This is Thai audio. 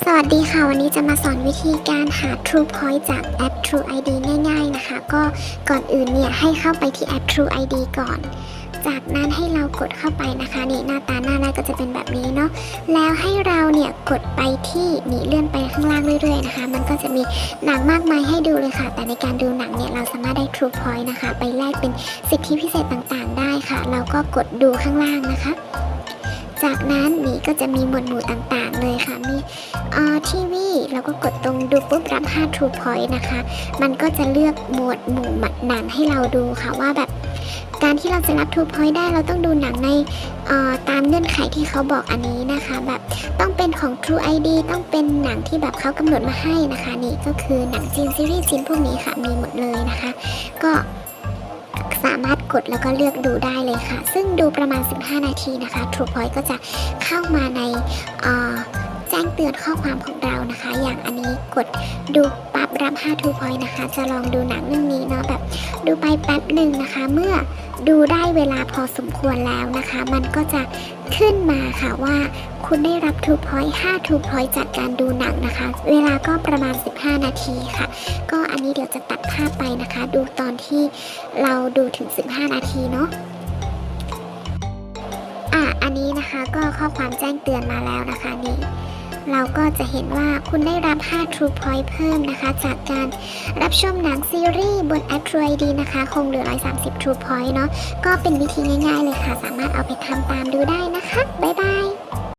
สวัสดีค่ะ วันนี้จะมาสอนวิธีการหา True Point จากแอป True ID ง่ายๆนะคะ ก็ก่อนอื่นเนี่ยให้เข้าไปที่แอป True ID ก่อน จากนั้นให้เรากดเข้าไปนะคะนี่หน้าตาหน้าแรกก็จะเป็นแบบนี้เนาะแล้วให้เราเนี่ยกดไปที่นี่เลื่อนไปข้างล่างเรื่อยๆนะคะ มันก็จะมีหนังมากมายให้ดูเลยค่ะ แต่ในการดูหนังเนี่ยเราสามารถได้ True Point นะคะ ไปแลกเป็นสิทธิพิเศษต่างๆ ได้ค่ะ เราก็กดดูข้างล่างนะคะ จากนั้นนี่ก็จะมีหมวดหมู่ต่างๆเลยค่ะ มีออทีวีเราก็กดตรงดูปุ๊บรับ5 True Point นะคะ มันก็จะเลือกหมวดหมู่หนังให้เราดูค่ะว่าแบบการที่เราจะรับ True Point ได้เราต้องดูหนังในตามเงื่อนไขที่เขาบอกอันนี้นะคะ แบบต้องเป็นของ True ID ต้องเป็นหนังที่แบบเขากำหนดมาให้นะคะ นี่ก็คือหนังจีนซีรีส์จีนพวกนี้ค่ะมีหมดเลยนะคะ ก็ารถกดแล้วก็เลือกดูได้เลยค่ะ ซึ่งดูประมาณ 15 นาทีนะคะ True Point ก็จะเข้ามาในแจ้งเตือนข้อความของเรานะคะ อย่างอันนี้กดดู รับ5 True Point นะคะ จะลองดูหนังเรื่องนี้เนาะแบบดูไปแป๊บหนึ่งนะคะ เมื่อดูได้เวลาพอสมควรแล้วนะคะ มันก็จะขึ้นมาค่ะว่าคุณได้รับ True Point 5 True Point จากการดูหนังนะคะ เวลาก็ประมาณ 15 นาทีค่ะ ก็อันนี้เดี๋ยวจะตัดภาพไปนะคะ ดูตอนที่เราดูถึง 15 นาทีเนาะอะอันนี้นะคะก็ข้อความแจ้งเตือนมาแล้วนะคะนี่ เราก็จะเห็นว่าคุณได้รับ 5 True Point เพิ่มนะคะ จากการรับชมหนังซีรีส์บนแอป True ID นะคะ คงเหลือ 130 True Point เนาะก็เป็นวิธีง่ายๆเลยค่ะ สามารถเอาไปทำตามดูได้นะคะ บ๊ายบาย